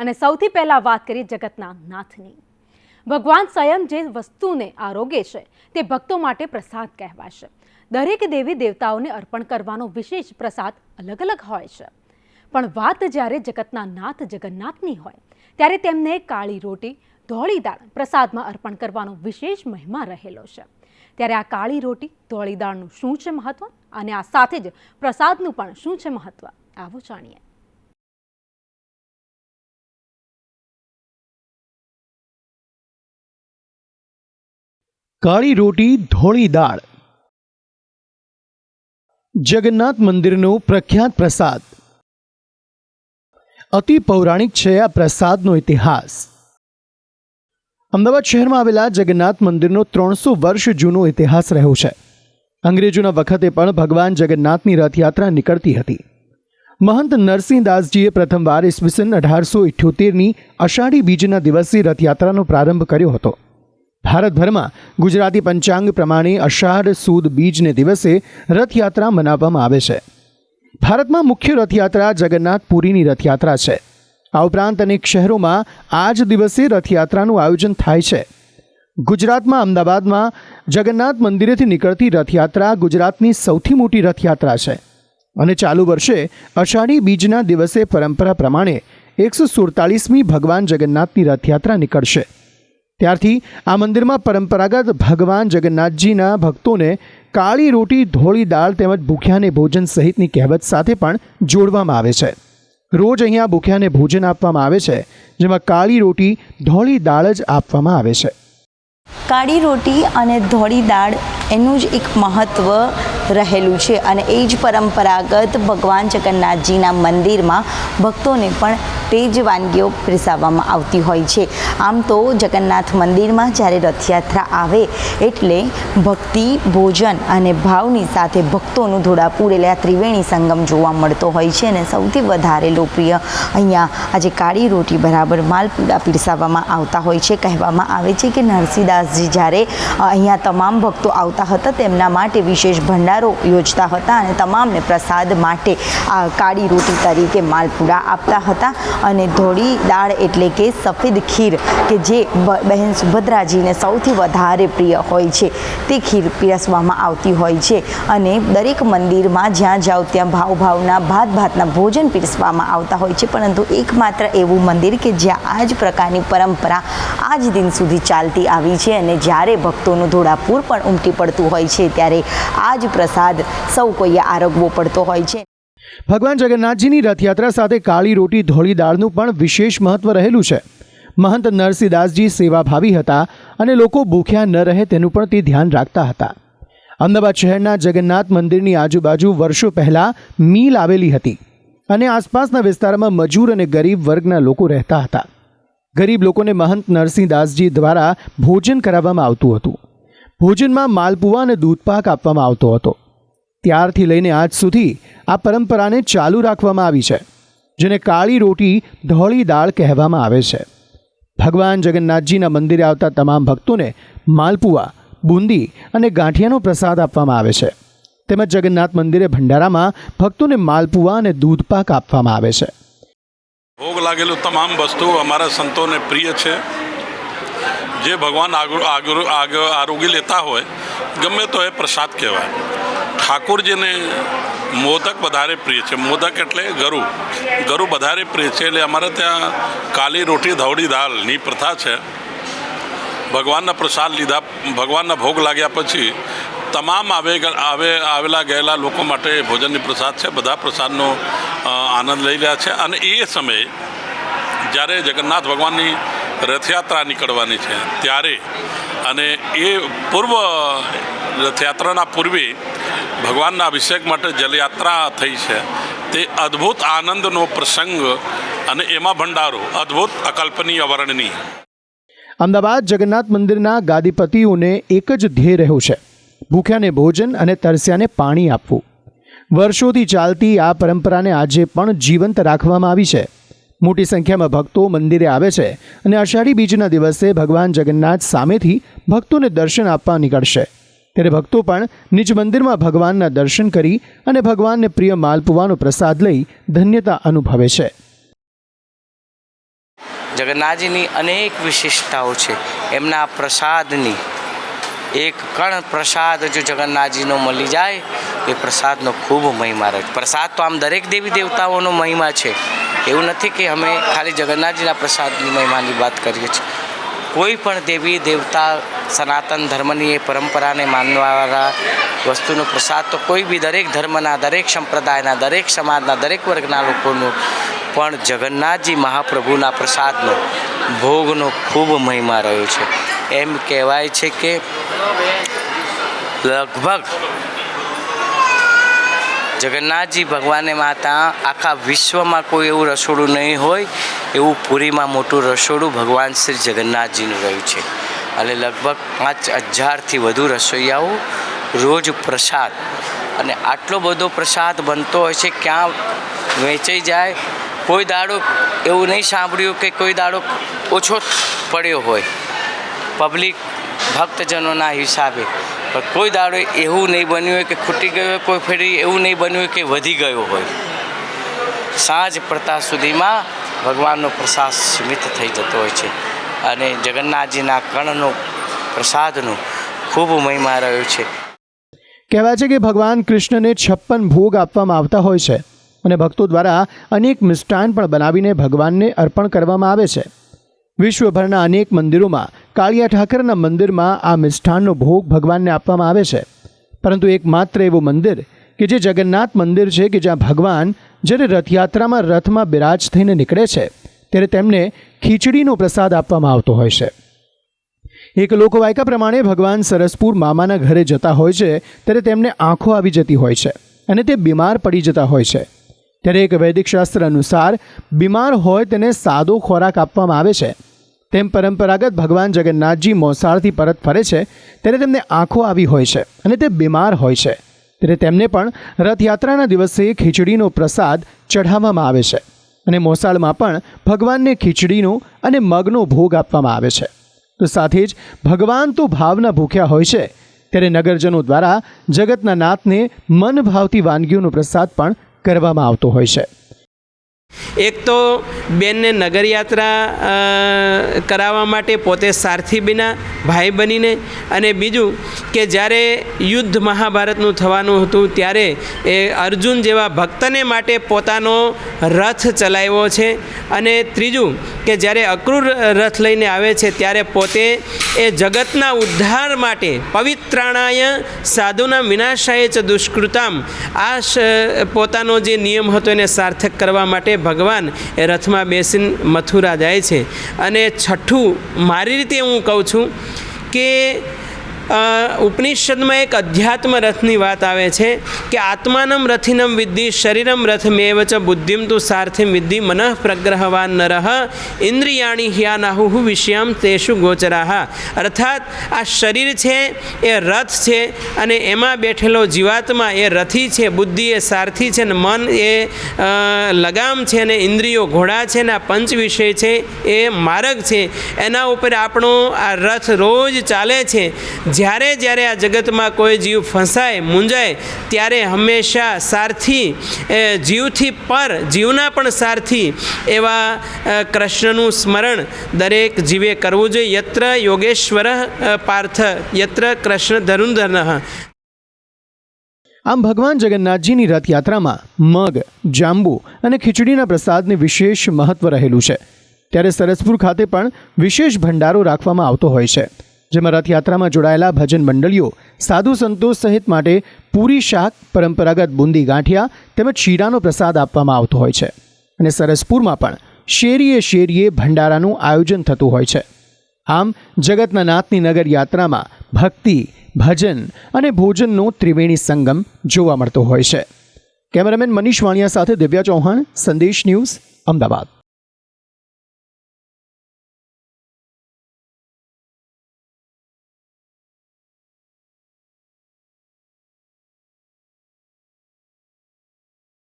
અને સૌથી પહેલાં વાત કરીએ જગતના નાથની. ભગવાન સ્વયં જે વસ્તુને આરોગે છે, તે ભક્તો માટે પ્રસાદ કહેવાશે. દરેક દેવી દેવતાઓને અર્પણ કરવાનો વિશેષ પ્રસાદ અલગ અલગ હોય છે. પણ વાત જ્યારે જગતના નાથ જગન્નાથની હોય, ત્યારે તેમને કાળી રોટી, ધોળી દાળ પ્રસાદમાં અર્પણ કરવાનો વિશેષ મહિમા રહેલો છે. ત્યારે આ કાળી રોટી, ધોળી દાળનું શું છે મહત્વ? અને આ સાથે જ પ્રસાદનું પણ શું છે મહત્વ? આવો જાણીએ. કાળી રોટી, ધોળી દાળ. જગન્નાથ મંદિરનો પ્રખ્યાત પ્રસાદ. અતિ પૌરાણિક છે આ પ્રસાદનો ઇતિહાસ. અમદાવાદ શહેરમાં આવેલા જગન્નાથ મંદિરનો ત્રણસો વર્ષ જૂનો ઇતિહાસ રહ્યો છે. અંગ્રેજોના વખતે પણ ભગવાન જગન્નાથની રથયાત્રા નીકળતી હતી. મહંત નરસિંહદાસજીએ પ્રથમવાર ઈસવીસન અઢારસો ઇઠ્યોતેરની અષાઢી બીજના દિવસે રથયાત્રાનો પ્રારંભ કર્યો હતો. ભારતભરમાં ગુજરાતી પંચાંગ પ્રમાણે અષાઢ સુદ બીજને દિવસે રથયાત્રા મનાવવામાં આવે છે. ભારતમાં મુખ્ય રથયાત્રા જગન્નાથપુરીની રથયાત્રા છે. આ ઉપરાંત અનેક શહેરોમાં આ જ દિવસે રથયાત્રાનું આયોજન થાય છે. ગુજરાતમાં અમદાવાદમાં જગન્નાથ મંદિરેથી નીકળતી રથયાત્રા ગુજરાતની સૌથી મોટી રથયાત્રા છે અને ચાલુ વર્ષે અષાઢી બીજના દિવસે પરંપરા પ્રમાણે એકસો સુડતાલીસમી ભગવાન જગન્નાથની રથયાત્રા નીકળશે. ત્યારથી આ મંદિરમાં પરંપરાગત ભગવાન જગન્નાથજીના ભક્તોને કાળી રોટી, ધોળી દાળ તેમજ ભૂખ્યાને ભોજન સહિતની કહેવત સાથે પણ જોડવામાં આવે છે. રોજ અહીંયા ભૂખ્યાને ભોજન આપવામાં આવે છે, જેમાં કાળી રોટી, ધોળી દાળ જ આપવામાં આવે છે. કાળી રોટી અને ધોળી દાળ એનું જ એક મહત્ત્વ રહેલું છે અને એ જ પરંપરાગત ભગવાન જગન્નાથજીના મંદિરમાં ભક્તોને પણ તે જ વાનગીઓ પીરસાવવામાં આવતી હોય છે. આમ તો જગન્નાથ મંદિરમાં જ્યારે રથયાત્રા આવે એટલે ભક્તિ, ભોજન અને ભાવની સાથે ભક્તોનું ધોળાપુર એટલે આ ત્રિવેણી સંગમ જોવા મળતો હોય છે અને સૌથી વધારે લોકપ્રિય અહીંયા આજે કાળી રોટી બરાબર માલપુડા પીરસાવવામાં આવતા હોય છે. કહેવામાં આવે છે કે નરસિંહદાસજી જ્યારે અહીંયા તમામ ભક્તો આવતા હતા તેમના માટે વિશેષ ભંડારો યોજતા હતા અને તમામને પ્રસાદ માટે આ કાળી રોટી તરીકે માલપુડા આપતા હતા. અને ધોળી દાળ એટલે કે સફેદ ખીર, કે જે બહેન સુભદ્રાજીને સૌથી વધારે પ્રિય હોય છે. તે ખીર પીરસવામાં આવતી હોય છે અને દરેક મંદિરમાં જ્યાં જાઓ ત્યાં ભાવ ભાવના ભાત ભાતના ભોજન પીરસવામાં આવતા હોય છે. પરંતુ એકમાત્ર એવું મંદિર કે જ્યાં આ જ પ્રકારની પરંપરા આજ દિન સુધી ચાલતી આવી છે અને જ્યારે ભક્તોનું ધોળાપૂર પણ ઉમટી પડતું હોય છે, ત્યારે આ જ પ્રસાદ સૌ કોઈએ આરોગવો પડતો હોય છે. ભગવાન જગન્નાથજીની રથયાત્રા સાથે કાળી રોટી, ધોળી દાળનું પણ વિશેષ મહત્વ રહેલું છે. મહંત નરસિંહદાસજી સેવાભાવી હતા અને લોકો ભૂખ્યા ન રહે તેનું પણ તે ધ્યાન રાખતા હતા. અમદાવાદ શહેરના જગન્નાથ મંદિરની આજુબાજુ વર્ષો પહેલાં મીલ આવેલી હતી અને આસપાસના વિસ્તારમાં મજૂર અને ગરીબ વર્ગના લોકો રહેતા હતા. ગરીબ લોકોને મહંત નરસિંહદાસજી દ્વારા ભોજન કરાવવામાં આવતું હતું. ભોજનમાં માલપુઆ અને દૂધપાક આપવામાં આવતો હતો. ત્યારથી લઈને આજ સુધી આ પરંપરાને ચાલુ રાખવામાં આવી છે, જેને કાળી રોટી ધોળી દાળ કહેવામાં આવે છે. ભગવાન જગન્નાથજીના મંદિરે આવતા તમામ ભક્તોને માલપુઆ, બુંદી અને ગાંઠિયાનો પ્રસાદ આપવામાં આવે છે. તેમજ જગન્નાથ મંદિરે ભંડારામાં ભક્તોને માલપુઆ અને દૂધપાક આપવામાં આવે છે. ભોગ લાગેલું તમામ વસ્તુઓ અમારા સંતોને પ્રિય છે. જે ભગવાન આગળ આગળ આગળ આરોગી લેતા હોય, ગમે તો એ પ્રસાદ કહેવાય. ઠાકોરજીને મોદક વધારે પ્રિય છે. મોદક એટલે ગરુ. ગરુ વધારે પ્રિય છે એટલે અમારે ત્યાં કાલી રોટી, ધવડી દાળની પ્રથા છે. ભગવાનના પ્રસાદ લીધા, ભગવાનના ભોગ લાગ્યા પછી તમામ આવે આવે, આવેલા ગયેલા લોકો માટે ભોજનની પ્રસાદ છે. બધા પ્રસાદનો આનંદ લઈ રહ્યા છે અને એ સમયે જ્યારે જગન્નાથ ભગવાનની રથયાત્રા નીકળવાની છે ત્યારે અને એ પૂર્વ રથયાત્રાના પૂર્વે ભગવાનના અભિષેક માટે જલયાત્રા થઈ છે. તે અદ્ભુત આનંદનો પ્રસંગ અને એમાં ભંડારો, અદ્ભુત અકલ્પનીય વર્ણનીય અમદાવાદ જગન્નાથ મંદિરના ગાદીપતિઓને એક જ ધ્યેય રહ્યું છે, ભૂખ્યાને ભોજન અને તરસ્યાને પાણી આપવું. વર્ષોથી ચાલતી આ પરંપરાને આજે પણ જીવંત રાખવામાં આવી છે. મોટી સંખ્યામાં ભક્તો મંદિરે આવે છે અને અષાઢી બીજના દિવસે ભગવાન જગન્નાથ સામેથી ભક્તોને દર્શન આપવા નીકળશે. ત્યારે ભક્તો પણ નિજ મંદિરમાં ભગવાનના દર્શન કરી અને ભગવાનને પ્રિય માલપુવાનો પ્રસાદ લઈ ધન્યતા અનુભવે છે. જગન્નાથજીની અનેક વિશેષતાઓ છે. એમના પ્રસાદની એક કણ પ્રસાદ જો જગન્નાથજીનો મળી જાય, એ પ્રસાદનો ખૂબ મહિમા રહે. પ્રસાદ તો આમ દરેક દેવી દેવતાઓનો મહિમા છે. એવું નથી કે અમે ખાલી જગન્નાથજીના પ્રસાદની મહિમાની વાત કરીએ છીએ. કોઈ પણ દેવી, દેવતા, સનાતન ધર્મની એ પરંપરાને માનવાવાળા વસ્તુનો પ્રસાદ તો કોઈ બી દરેક ધર્મના, દરેક સંપ્રદાયના, દરેક સમાજના, દરેક વર્ગના લોકોનું, પણ જગન્નાથજી મહાપ્રભુના પ્રસાદનો, ભોગનો ખૂબ મહિમા રહ્યો છે. એમ કહેવાય છે કે લગભગ જગન્નાથજી ભગવાને માતા આખા વિશ્વમાં કોઈ એવું રસોડું નહીં હોય, એવું પુરીમાં મોટું રસોડું ભગવાન શ્રી જગન્નાથજીનું રહ્યું છે. અને લગભગ પાંચ હજારથી વધુ રસોઈયાઓ રોજ પ્રસાદ અને આટલો બધો પ્રસાદ બનતો હોય છે, ક્યાં વેચાઈ જાય? કોઈ દાડો એવું નહીં સાંભળ્યું કે કોઈ દાડો ઓછો પડ્યો હોય. પબ્લિક, ભક્તજનોના હિસાબે પણ કોઈ દાડો એવું નહીં બન્યું હોય કે ખૂટી ગયું હોય, કોઈ ફેરી એવું નહીં બન્યું હોય કે વધી ગયો હોય. સાંજ પડતા સુધીમાં ભગવાનનો પ્રસાદ સીમિત થઈ જતો હોય છે અને જગન્નાથજીના કણનો પ્રસાદનો ખૂબ મહિમા રહ્યો છે. કહેવાય છે કે ભગવાન કૃષ્ણને છપ્પન ભોગ આપવામાં આવતા હોય છે અને ભક્તો દ્વારા અનેક મિષ્ટાન પણ બનાવીને ભગવાનને અર્પણ કરવામાં આવે છે. વિશ્વભરના અનેક મંદિરોમાં કાળિયા ઠાકરના મંદિરમાં આ મિષ્ઠાનનો ભોગ ભગવાનને આપવામાં આવે છે. પરંતુ એકમાત્ર એવું મંદિર કે જે જગન્નાથ મંદિર છે કે જ્યાં ભગવાન જ્યારે રથયાત્રામાં રથમાં બિરાજ થઈને નીકળે છે, ત્યારે તેમને ખીચડીનો પ્રસાદ આપવામાં આવતો હોય છે. એક લોકવાયકા પ્રમાણે ભગવાન સરસપુર મામાના ઘરે જતા હોય છે, ત્યારે તેમને આંખો આવી જતી હોય છે અને તે બીમાર પડી જતા હોય છે. ત્યારે એક વૈદિક શાસ્ત્ર અનુસાર, બીમાર હોય તેને સાદો ખોરાક આપવામાં આવે છે. તેમ પરંપરાગત ભગવાન જગન્નાથજી મોસાળથી પરત ફરે છે, ત્યારે તેમને આંખો આવી હોય છે અને તે બીમાર હોય છે. ત્યારે તેમને પણ રથયાત્રાના દિવસે ખીચડીનો પ્રસાદ ચઢાવવામાં આવે છે અને મોસાળમાં પણ ભગવાનને ખીચડીનો અને મગનો ભોગ આપવામાં આવે છે. તો સાથે જ ભગવાન તો ભાવના ભૂખ્યા હોય છે, ત્યારે નગરજનો દ્વારા જગતના નાથને મન ભાવતી વાનગીઓનો પ્રસાદ પણ કરવામાં આવતો હોય છે. એક તો બેનને નગરયાત્રા કરાવવા માટે પોતે સારથી બિના ભાઈ બનીને અને બીજું કે જ્યારે યુદ્ધ મહાભારતનું થવાનું હતું ત્યારે એ અર્જુન જેવા ભક્તને માટે પોતાનો રથ ચલાવ્યો છે. અને ત્રીજું કે જ્યારે અક્રૂર રથ લઈને આવે છે ત્યારે પોતે એ જગતના ઉદ્ધાર માટે પવિત્રાણાય સાધુના વિનાશાય ચ દુષ્કૃતામ આ પોતાનો જે નિયમ હતો એને સાર્થક કરવા માટે ભગવાન એ રથમાં બેસીને મથુરા જાય છે. અને છઠ્ઠું મારી રીતે હું કહું છું કે ઉપનિષદમાં એક અધ્યાત્મ રથની વાત આવે છે કે આત્માનમ રથિનમ વિદ્ધિ શરીરમ રથમેવ ચ બુદ્ધિમ તુ સાર્થિમ વિદ્ધિ મનઃ પ્રગ્રહવાન નરહ ઇન્દ્રિયાણી હ્યાનાહુ વિષયામ તેષુ ગોચરાહ. અર્થાત આ શરીર છે, એ રથ છે અને એમાં બેઠેલો જીવાત્મા એ રથી છે, બુદ્ધિ એ સારથી છે ને મન એ લગામ છે ને ઇન્દ્રિયો ઘોડા છે ને આ પંચ વિષય છે, એ માર્ગ છે. એના ઉપર આપણો આ રથ રોજ ચાલે છે. જ્યારે જ્યારે આ જગતમાં કોઈ જીવ ફસાય, મૂંઝાય, ત્યારે હંમેશા સારથી જીવથી પર, જીવના પણ સારથી એવા કૃષ્ણનું સ્મરણ દરેક જીવે કરવું જોઈએ. યત્ર યોગેશ્વર પાર્થ, યત્ર કૃષ્ણ ધરુંધર. આમ ભગવાન જગન્નાથજીની રથયાત્રામાં મગ, જાંબુ અને ખીચડીના પ્રસાદને વિશેષ મહત્વ રહેલું છે. ત્યારે સરસપુર ખાતે પણ વિશેષ ભંડારો રાખવામાં આવતો હોય છે. જેમાં રથયાત્રામાં જોડાયેલા ભજન મંડળીઓ સાધુ સંતો સહિત માટે પૂરી શાક, પરંપરાગત બુંદી ગાંઠિયા તેમજ શીરાનો પ્રસાદ આપવામાં આવતો હોય છે. અને સરસપુરમાં પણ શેરીએ શેરીએ ભંડારાનું આયોજન થતું હોય છે. આમ, જગતના નાથની નગર યાત્રામાં ભક્તિ, ભજન અને ભોજનનો ત્રિવેણી સંગમ જોવા મળતો હોય છે. કેમેરામેન મનીષ વાણિયા સાથે દિવ્યા ચૌહાણ, સંદેશ ન્યૂઝ, અમદાવાદ.